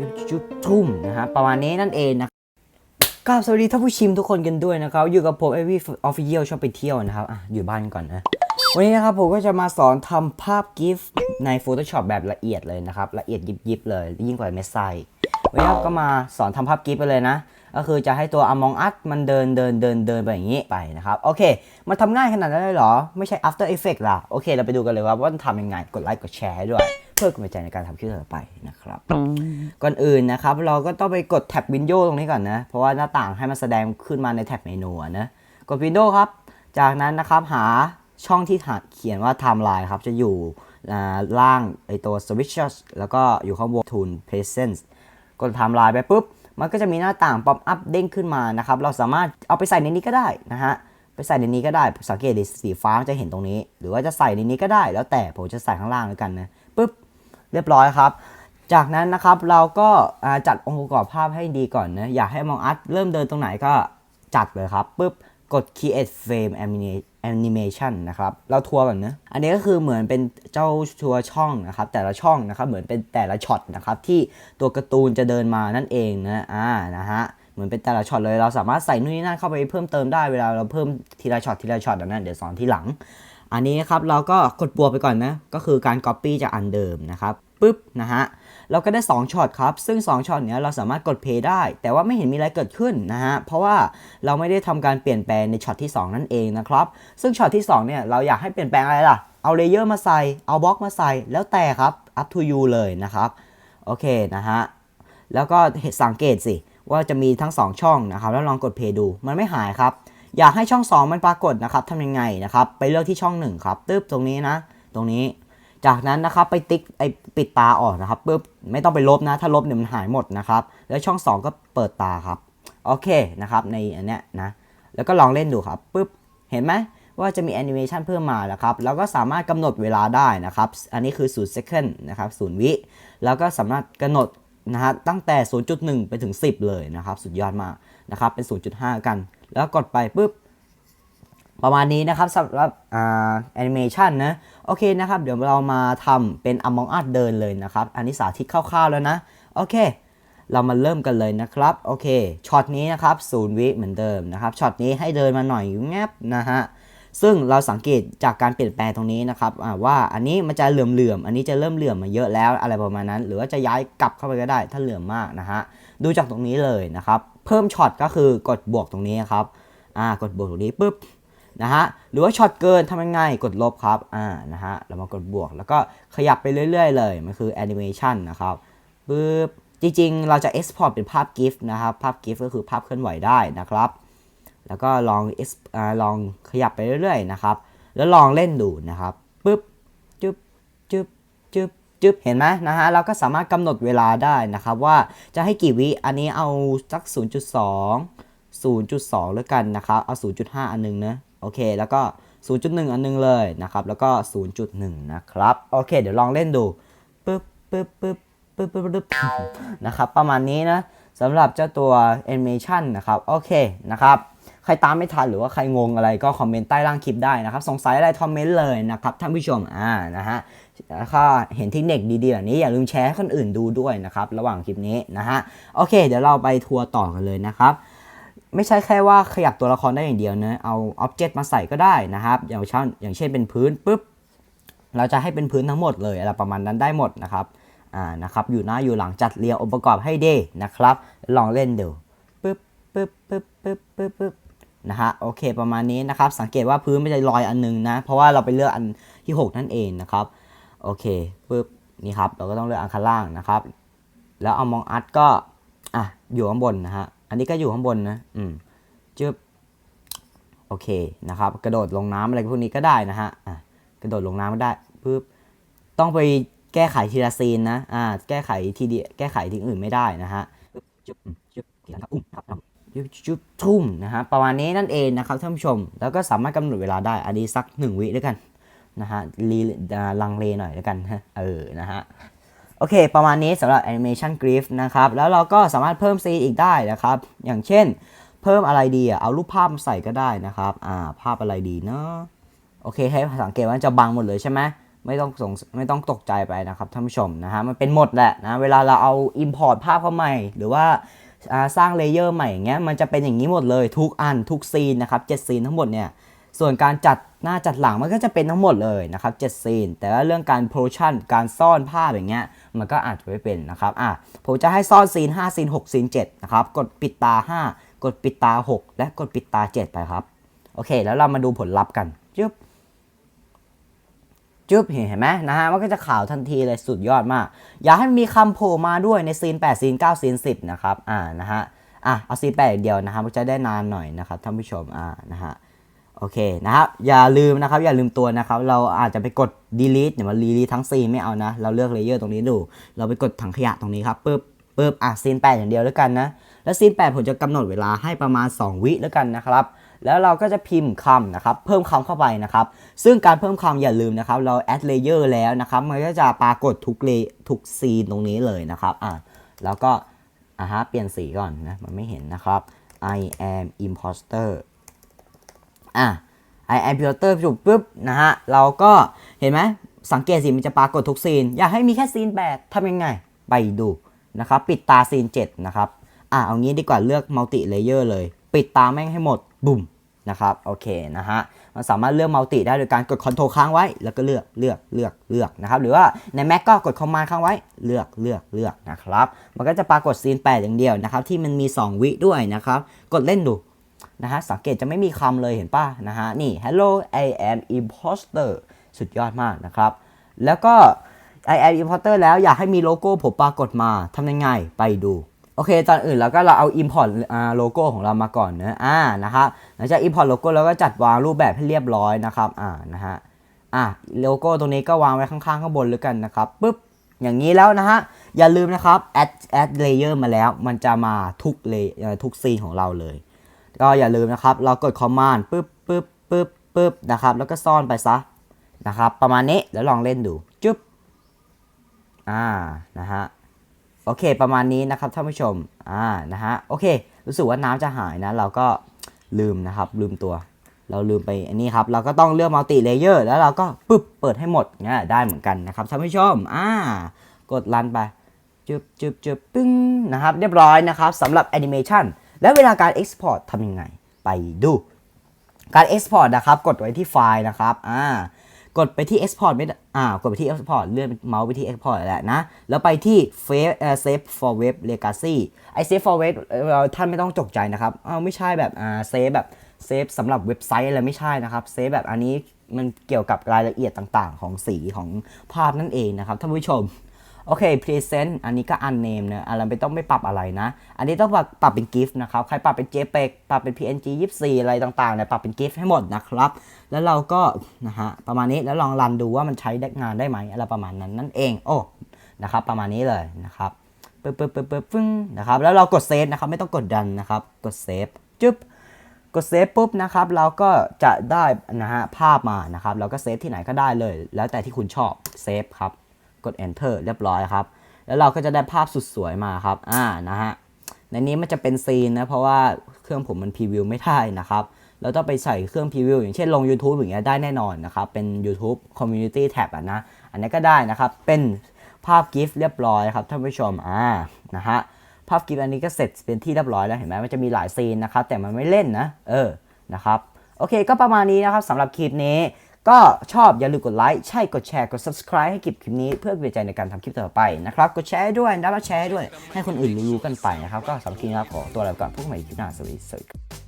ยุบจุดทุ่มนะฮะประมาณนี้นั่นเองนะกราบสวัสดีท่านผู้ชิมทุกคนกันด้วยนะครับ อยู่กับผมเอวี่ออฟฟิเชียลชอบไปเที่ยวนะครับอะอยู่บ้านก่อนนะวันนี้นะครับผมก็จะมาสอนทำภาพกิฟต์ใน Photoshop แบบละเอียดเลยนะครับ ละเอียดยิบๆเลย ยิ่งกว่าเมสไซวันนี้ก็มาสอนทำภาพกิฟต์ไปเลยนะ ก็คือจะให้ตัว Among Us มันเดินเดินเดินเดินไปอย่างนี้ไปนะครับโอเค มันทำง่ายขนาดนั้นเลยเหรอ ไม่ใช่ After Effects ล่ะโอเคเราไปดูกันเลยว่าว่ามันทำยังไงกดไลค์กดแชร์ให้ด้วย เพื่อกำลังใจในการทำคลิปต่อไปนะครับ ก่อนอื่นนะครับ เราก็ต้องไปกดแท็บ Windows ตรงนี้ก่อนนะ เพราะว่าหน้าต่างให้มันแสดงขึ้นมาในแท็บเมนูอะนะกด Windows ครับ จากนั้นนะครับหาช่องที่เขียนว่า Timeline ครับจะอยู่อ่าล่างไอตัว Switches แล้วก็อยู่ข้างบน Tool Presence กด Timeline ไปปุ๊บ มันก็จะมีหน้าต่างป๊อปอัพเด้งขึ้นมานะครับ เราสามารถเอาไปใส่ในนี้ก็ได้นะฮะ ไปใส่ในนี้ก็ได้ สังเกตสีฟ้าจะเห็นตรงนี้ หรือว่าจะใส่ในนี้ก็ได้ แล้วแต่ผมจะใส่ข้างล่างแล้วกันนะปุ๊บ เรียบร้อยครับ จากนั้นนะครับเราก็จัดองค์ประกอบภาพให้ดีก่อนนะ อยากให้มองอัดเริ่มเดินตรงไหนก็จัดเลยครับปุ๊บ กด create frame แอนิเมชันนะครับ เราทัวร์ก่อนนะ อันนี้ก็คือเหมือนเป็นเจ้าทัวร์ช่องนะครับ แต่ละช่องนะครับ เหมือนเป็นแต่ละช็อตนะครับ ที่ตัวการ์ตูนจะเดินมานั่นเองนะอ่านะฮะเหมือนเป็นแต่ละช็อตเลยเราสามารถใส่นู่นนี่นั่นเข้าไปเพิ่มเติมได้เวลาเราเพิ่มทีละช็อตทีละช็อตนะเดี๋ยวสอนทีหลัง อันนี้นะครับเราก็กดบวกไปก่อนนะ ก็คือการ Copy จากอันเดิมนะครับปุ๊บนะฮะ เราก็ได้ 2ช็อตครับ ซึ่ง 2ช็อตเนี้ยเราสามารถกด Play ได้ แต่ว่าไม่เห็นมีอะไรเกิดขึ้นนะฮะ เพราะว่าเราไม่ได้ทำการเปลี่ยนแปลงในช็อตที่ 2 นั่นเองนะครับ ซึ่งช็อตที่2เนี่ยเราอยากให้เปลี่ยนแปลงอะไรล่ะ เอาเลเยอร์มาใส่ เอาบล็อกมาใส่ แล้วแต่ครับ up to you เลยนะครับ โอเคนะฮะ แล้วก็สังเกตสิว่าจะมีทั้ง 2 ช่องนะครับ แล้วลองกดเพย์ดู มันไม่หายครับ อยากให้ช่อง 2 มันปรากฏนะครับทำยังไงนะครับ ไปเลือกที่ช่อง 1 ครับตึ๊บตรงนี้นะ ตรงนี้ จากนั้นนะครับไปติ๊กไอปิดตาออกนะครับปึ๊บไม่ต้องไปลบนะ ถ้าลบเนี่ยมันหายหมดนะครับ แล้วช่อง 2 ก็เปิดตาครับโอเคนะครับในอันเนี้ยนะแล้วก็ลองเล่นดูครับปึ๊บเห็นไหมว่าจะมีแอนิเมชันเพิ่มมาแล้วครับ แล้วก็สามารถกำหนดเวลาได้นะครับ อันนี้คือ0 second นะครับ0วิ แล้วก็สามารถกำหนดนะฮะตั้งแต่ 0.1 ไปถึง 10 เลยนะครับ สุดยอดมาก นะครับเป็น 0.5 กัน แล้วกดไปปุ๊บประมาณนี้นะครับสำหรับอ่าแอนิเมชันนะโอเคนะครับ เดี๋ยวเรามาทำเป็น Among Us เดินเลยนะครับ อันนี้สาธิตคร่าวๆแล้วนะ โอเค เรามาเริ่มกันเลยนะครับ โอเคช็อตนี้นะครับ0วิเหมือนเดิมนะครับช็อตนี้ให้เดินมาหน่อยแงบนะฮะซึ่งเราสังเกตจากการเปลี่ยนแปลงตรงนี้นะครับว่าอันนี้มันจะเหลื่อมๆ อันนี้จะเริ่มเหลื่อมมาเยอะแล้วอะไรประมาณนั้น หรือว่าจะย้ายกลับเข้าไปก็ได้ถ้าเหลื่อมมากนะฮะดูจากตรงนี้เลยนะครับ เพิ่มช็อตก็คือกดบวกตรงนี้ครับอ่ากดบวกตรงนี้ปุ๊บนะฮะหรือว่าช็อตเกินทำยังไงกดลบครับอ่านะฮะเรามากดบวก แล้วก็ขยับไปเรื่อย ๆ เลยมันคือแอนิเมชันนะครับปุ๊บจริงๆ เราจะ export เป็นภาพ GIF นะครับ ภาพ GIF ก็คือภาพเคลื่อนไหวได้นะครับ แล้วก็ลอง ex- อ่าลองขยับไปเรื่อยๆนะครับ แล้วลองเล่นดูนะครับปุ๊บจึ๊บจึ๊บจึ๊บ จึ๊บเห็นไหมนะฮะเราก็สามารถกำหนดเวลาได้นะครับว่าจะให้กี่วิอันนี้เอาสัก 0.2 0.2แล้วกันนะครับ เอา 0.5 อันนึงนะ โอเค แล้วก็ 0.1 อันนึงเลยนะครับ แล้วก็ 0.1 นะครับ โอเค เดี๋ยวลองเล่นดู ปึ๊บปึ๊บปึ๊บปึ๊บปึ๊บปึ๊บนะครับ ประมาณนี้นะสำหรับเจ้าตัว animation นะครับ โอเค นะครับ ใครตามไม่ทันหรือว่าใครงงอะไรก็คอมเมนต์ใต้ล่างคลิปได้นะครับ สงสัยอะไรคอมเมนต์เลยนะครับท่านผู้ชมอ่านะฮะแล้วก็เห็นเทคนิคดีๆแบบนี้อย่าลืมแชร์ให้คนอื่นดูด้วยนะครับระหว่างคลิปนี้นะฮะโอเค เดี๋ยวเราไปทัวร์ต่อกันเลยนะครับไม่ใช่แค่ว่าขยับตัวละครได้อย่างเดียวนะเอาอ็อบเจกต์มาใส่ก็ได้นะครับอย่างเช่นอย่างเช่นเป็นพื้นปุ๊บเราจะให้เป็นพื้นทั้งหมดเลยอะไรประมาณนั้นได้หมดนะครับอ่านะครับอยู่หน้าอยู่หลังจัดเรียงองค์ประกอบให้ดีนะครับ ลองเล่นดูปึ๊บปึ๊บปึ๊บปึ๊บปึ๊บปึ๊บ นะฮะโอเคประมาณนี้นะครับ สังเกตว่าพื้นไม่ได้ลอยอันนึงนะ เพราะว่าเราไปเลือกอันที่ 6 นั่นเองนะครับ โอเคปึ๊บนี่ครับ เราก็ต้องเลือกอันข้างล่างนะครับ แล้วเอามองอัดก็อะอยู่ข้างบนนะฮะอันนี้ก็อยู่ข้างบนนะอืมจึ๊บโอเคนะครับ กระโดดลงน้ำอะไรพวกนี้ก็ได้นะฮะอะกระโดดลงน้ำก็ได้ปึ๊บต้องไปแก้ไขทีละซีนนะอ่าแก้ไขทีเดียแก้ไขทีอื่นไม่ได้นะฮะจึ๊บจึ๊บเขียนครับอุ้มครับ จึ๊บจึ๊บทุ่มนะฮะประมาณนี้นั่นเองนะครับท่านผู้ชม แล้วก็สามารถกำหนดเวลาได้อันนี้สักหนึ่งวิด้วยกันนะฮะรีลังเลหน่อยแล้วกันฮะเออนะฮะโอเค ประมาณนี้สำหรับ Animation Grief นะครับ แล้วเราก็สามารถเพิ่มซีอีกได้นะครับ อย่างเช่น เพิ่มอะไรดีอะเอารูปภาพมาใส่ก็ได้นะครับ อ่า ภาพอะไรดีเนาะโอเค ให้สังเกตว่าจะบังหมดเลยใช่ไหมไม่ต้องสงไม่ต้องตกใจไปนะครับท่านผู้ชมนะฮะมันเป็นหมดแหละนะ เวลาเราเอา Import ภาพเข้าใหม่ หรือว่า สร้างเลเยอร์ใหม่อย่างเงี้ยมันจะเป็นอย่างนี้หมดเลยทุกอันทุกซีนนะครับเจ็ดซีนทั้งหมดเนี่ยส่วนการจัดหน้าจัดหลังมันก็จะเป็นทั้งหมดเลยนะครับเจ็ดซีน แต่ว่าเรื่องการโปรชั่นการซ่อนภาพอย่างเงี้ยมันก็อาจจะไม่เป็นนะครับอะผมจะให้ซ่อนซีน5ซีน6ซีน7นะครับกดปิดตา 5 กดปิดตา 6 และกดปิดตา 7 ไปครับโอเค แล้วเรามาดูผลลัพธ์กันจึ๊บ จึ๊บเห็นไหมนะฮะมันก็จะขาวทันทีเลยสุดยอดมาก อย่าให้มีคำโผล่มาด้วยในซีน8ซีน9ซีน10นะครับอ่านะฮะอะเอาซีน8อย่างเดียวนะครับมันจะได้นานหน่อยนะครับท่านผู้ชมอ่านะฮะโอเคนะครับอย่าลืมนะครับอย่าลืมตัวนะครับเราอาจจะไปกด delete เดี๋ยวมา delete ทั้งซีนไม่เอานะ เราเลือกเลเยอร์ตรงนี้ดู เราไปกดถังขยะตรงนี้ครับปึ๊บปึ๊บอะซีน8อย่างเดียวแล้วกันนะแล้วซีน8ผมจะกำหนดเวลาให้ประมาณ 2 วิแล้วกันนะครับ แล้วเราก็จะพิมพ์คำนะครับ เพิ่มคำเข้าไปนะครับ ซึ่งการเพิ่มคำอย่าลืมนะครับ เรา add layer แล้วนะครับ มันก็จะปรากฏทุกเลทุกซีนตรงนี้เลยนะครับ อะ แล้วก็ อะฮะ เปลี่ยนสีก่อนนะ มันไม่เห็นนะครับ I am imposter อะ I am filter จุดปุ๊บนะฮะ เราก็เห็นไหม สังเกตสิ มันจะปรากฏทุกซีน อยากให้มีแค่ซีน8ทำยังไง ไปดูนะครับ ปิดตาซีน 7 นะครับ อะ เอางี้ดีกว่าเลือก multi layer เลย ปิดตาแม่งให้หมดบุ่ม นะครับโอเคนะฮะมันสามารถเลือก multi ได้โดยการกด control ค้างไว้ แล้วก็เลือกเลือกเลือกเลือกนะครับหรือว่าใน Mac ก็กด command ค้างไว้เลือกเลือกเลือกนะครับมันก็จะปรากฏซีน8อย่างเดียวนะครับที่มันมี 2 วิด้วยนะครับกดเล่นดูนะฮะสังเกตจะไม่มีคำเลยเห็นป่ะนะฮะนี่ hello I am imposter สุดยอดมากนะครับ แล้วก็ I am imposter แล้วอยากให้มีโลโก้ผมปรากฏมาทำยังไงไปดู โอเคตอนอื่นเราก็เราเอา import อ่าโลโก้ของเรามาก่อนเนอะอ่านะฮะหลังจาก import โลโก้เราก็จัดวางรูปแบบให้เรียบร้อยนะครับอ่านะฮะอะโลโก้ตรงนี้ก็วางไว้ข้างๆข้างบนแล้วกันนะครับปุ๊บอย่างนี้แล้วนะฮะอย่าลืมนะครับ add add layer มาแล้ว มันจะมาทุกเลทุกซีนของเราเลย ก็อย่าลืมนะครับ เรากด command ปึ๊บปึ๊บปึ๊บปึ๊บนะครับ แล้วก็ซ่อนไปซะนะครับ ประมาณนี้แล้วลองเล่นดูจุ๊บอ่านะฮะ โอเค ประมาณนี้นะครับท่านผู้ชมอ่านะฮะโอเค รู้สึกว่าน้ำจะหายนะ เราก็ลืมนะครับ ลืมตัว เราลืมไปอันนี้ครับ เราก็ต้องเลือก multi layer แล้วเราก็ปึ๊บเปิดให้หมดเงี้ยได้เหมือนกันนะครับท่านผู้ชมอ่ากดรันไปจึบจึบจึบปึ้งนะครับ เรียบร้อยนะครับสำหรับแอนิเมชันแล้วเวลาการ Export ทำยังไง ไปดู การ Export นะครับ กดไว้ที่ไฟล์นะครับอ่า กดไปที่ Export ไม่ได้อ่ากดไปที่ Export เลื่อนเมาส์ไปที่ Export แหละนะ แล้วไปที่ Save Save for Web Legacy ไอ Save for Web เราท่านไม่ต้องตกใจนะครับอ้าวไม่ใช่แบบอ่าเซฟแบบเซฟสำหรับเว็บไซต์อะไรไม่ใช่นะครับเซฟแบบอันนี้มันเกี่ยวกับรายละเอียดต่างๆ ของสีของภาพนั่นเองนะครับท่านผู้ชม โอเค present อันนี้ก็ unname นะอะไรไม่ต้องไม่ปรับอะไรนะ อันนี้ต้องปรับปรับเป็น GIF นะครับ ใครปรับเป็น JPEG ปรับเป็น PNG 24 อะไรต่างๆเนี่ยปรับเป็น GIF ให้หมดนะครับ แล้วเราก็นะฮะประมาณนี้แล้วลองรันดูว่ามันใช้ได้งานได้ไหมอะไรประมาณนั้นนั่นเอง โอ้นะครับ ประมาณนี้เลยนะครับปึ๊บปึ๊บปึ๊บปึ๊บฟึ้งนะครับแล้วเรากดเซฟนะครับไม่ต้องกดดันนะครับ กดเซฟจึ๊บกดเซฟปุ๊บนะครับเราก็จะได้นะฮะภาพมานะครับ เราก็เซฟที่ไหนก็ได้เลย แล้วแต่ที่คุณชอบเซฟครับ กด enter เรียบร้อยครับ แล้วเราก็จะได้ภาพสุดสวยมาครับ อ่า นะฮะ ในนี้มันจะเป็นซีนนะ เพราะว่าเครื่องผมมันพรีวิวไม่ได้นะครับ เราต้องไปใส่เครื่องพรีวิวอย่างเช่นลง YouTube อย่างเงี้ยได้แน่นอนนะครับ เป็น YouTube Community Tab อะนะ อันนี้ก็ได้นะครับ เป็นภาพกิฟต์เรียบร้อยครับท่านผู้ชม อ่า นะฮะ ภาพกิฟต์อันนี้ก็เสร็จเป็นที่เรียบร้อยแล้วเห็นไหมมันจะมีหลายซีนนะครับ แต่มันไม่เล่นนะ เออ นะครับ โอเค ก็ประมาณนี้นะครับสำหรับคลิปนี้ ก็ชอบอย่าลืมกดไลค์ใช่กดแชร์กด subscribe ให้คลิปคลิปนี้เพื่อเป็นใจในการทำคลิปต่อไปนะครับกดแชร์ด้วยนะแล้วแชร์ด้วยให้คนอื่นรู้ๆกันไปนะครับก็สำหรับคลิปนี้ขอตัวลาไปก่อนพบกันใหม่คลิปหน้าสวัสดีครับ